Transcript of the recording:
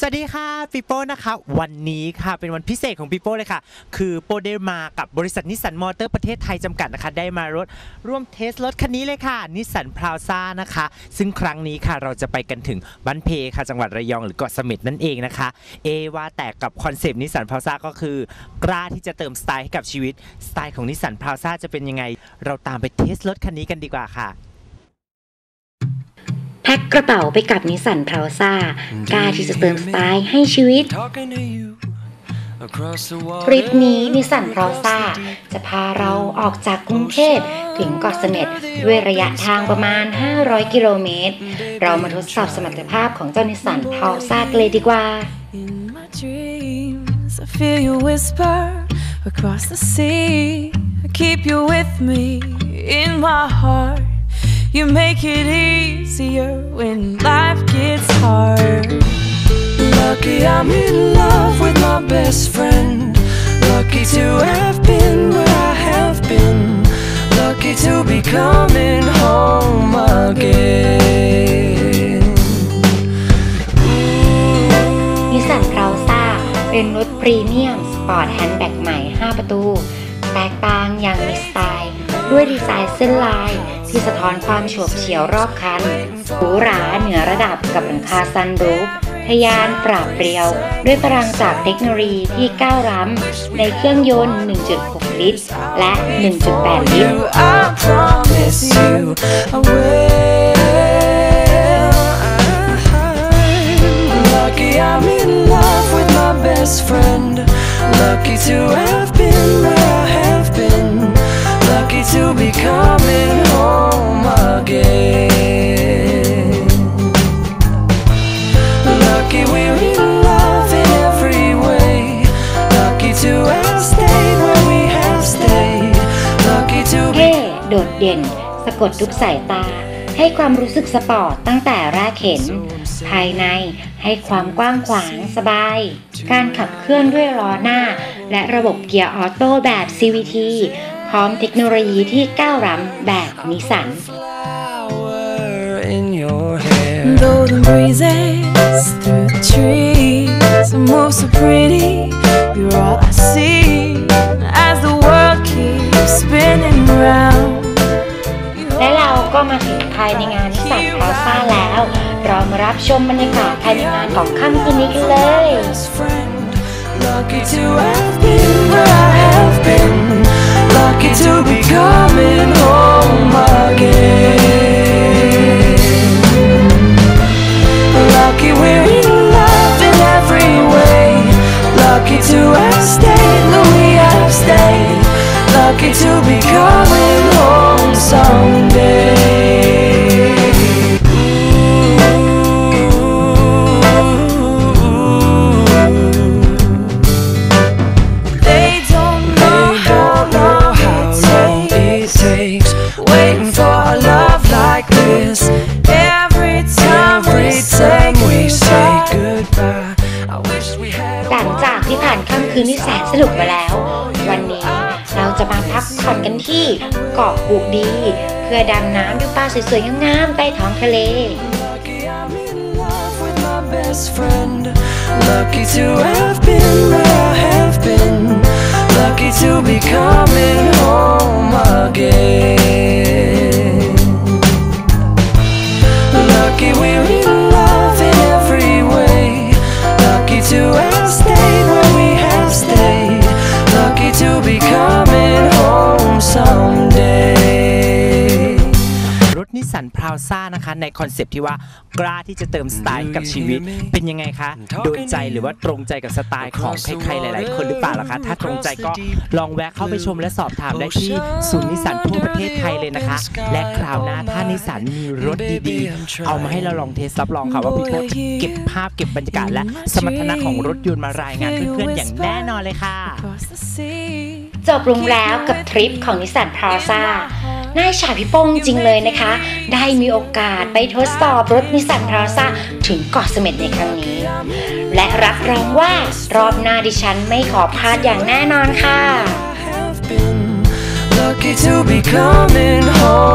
สวัสดีค่ะปิโป้นะคะ วันนี้ค่ะเป็นวันพิเศษของปิโป้เลยค่ะ คือโปได้มากับบริษัทนิสสันมอเตอร์ประเทศไทยจำกัดนะคะ ได้มารถร่วมเทสรถคันนี้เลยค่ะนิสสันพราวซ่านะคะ ซึ่งครั้งนี้ค่ะเราจะไปกันถึงบ้านเพค่ะ จังหวัดระยองหรือเกาะเสม็ดนั่นเองนะคะ เอว่าแต่กับคอนเซปต์นิสสันพราวซ่าก็คือกล้าที่จะเติมสไตล์ให้กับชีวิตสไตล์ของนิสสันพราวซ่าจะเป็นยังไง เราตามไปเทสรถคันนี้กันดีกว่าค่ะ พ็คกระเป๋าไปกับนิสสันพราวซ่ากล้าที่จะเติมสไตล์ให้ชีวิตทริปนี้นิสสันพราวซ่าจะพาเราออกจากกรุงเทพถึงเกาะเสม็ดด้วยระยะทางประมาณ 500 กิโลเมตร เรามาทดสอบสมรรถภาพของเจ้านิสสันพราวซ่ากันเลยดีกว่า In my dreams, I feel you whisper across the sea. I keep you with me in my heart. You make it easier when life gets hard. Lucky I'm in love with my best friend. Lucky to have been where I have been. Lucky to be coming home again. นิสสันพราวซ่าเป็นรถพรีเมียม สปอร์ตแฮนด์แบ็กใหม่ 5 ประตู แตกต่างอย่างมีสไตล์ ด้วยดีไซน์เส้นลายที่สะท้อนความโฉบเฉี่ยวรอบคันหรูหราเหนือระดับกับหลังคาซันรูฟทะยานปราบเปรียว ด้วยพลังจากเทคโนโลยีที่ก้าวล้ำในเครื่องยนต์ 1.6 ลิตร และ 1.8 ลิตร I'm in love with my best friend. Lucky to have be coming home again. Lucky we're in love in every way. Lucky to have stayed where we have stayed. Lucky to be เท่โดดเด่น สะกดทุกสายตา ให้ความรู้สึกสปอร์ตตั้งแต่แรกเห็นภายในให้ความกว้างขวางสบาย การขับเคลื่อนด้วยล้อหน้า และระบบเกียร์ออโต้แบบ CVT พร้อมเทคโนโลยีที่ก้าวล้ำแบบนิสัน Golden breezes through the trees move so pretty You're all I see as the world keeps spinning round. และเราก็มาถึงภายในงานนิสันพลาซ่าแล้วเรามารับชมบรรยากาศภายในงานของค่ำคืนนี้กันเลย Lucky to have been where I have been. คืนที่แสนสนุกมาแล้ว วันนี้เราจะมาพักผ่อนกันที่เกาะกูดี เพื่อดำน้ำดูปลาสวยๆงามๆใต้ท้องทะเล Lucky I'm in love with my best friend. Lucky to have been นิสสันพราวซ่านะคะในคอนเซปต์ที่ว่ากล้าที่จะเติมสไตล์ให้กับชีวิต เป็นยังไงคะโดนใจหรือว่าตรงใจกับสไตล์ของใครๆหลาย ๆ คนหรือเปล่าล่ะคะ ถ้าตรงใจก็ลองแวะเข้าไปชมและสอบถามได้ที่ศูนย์นิสสันทั่วประเทศไทยเลยนะคะ และคราวหน้าถ้านิสสันมีรถดีๆ เอามาให้เราลองเทสรับรองค่ะว่าพี่โป๊จะเก็บภาพเก็บบรรยากาศและสมรรถนะของรถยนต์มารายงานเพื่อนๆอย่างแน่นอนเลยค่ะ Across the sea. จบลงแล้วกับทริปของนิสสันพราวซ่า น่ายฉาพี่โป้งจริงเลยนะคะ ได้มีโอกาสไปทดสอบรถนิสสันพราซ่าถึงเกาะเสม็ดในครั้งนี้ และรับรองว่ารอบหน้าดิฉันไม่ขอพลาดอย่างแน่นอนค่ะ lucky to be coming home.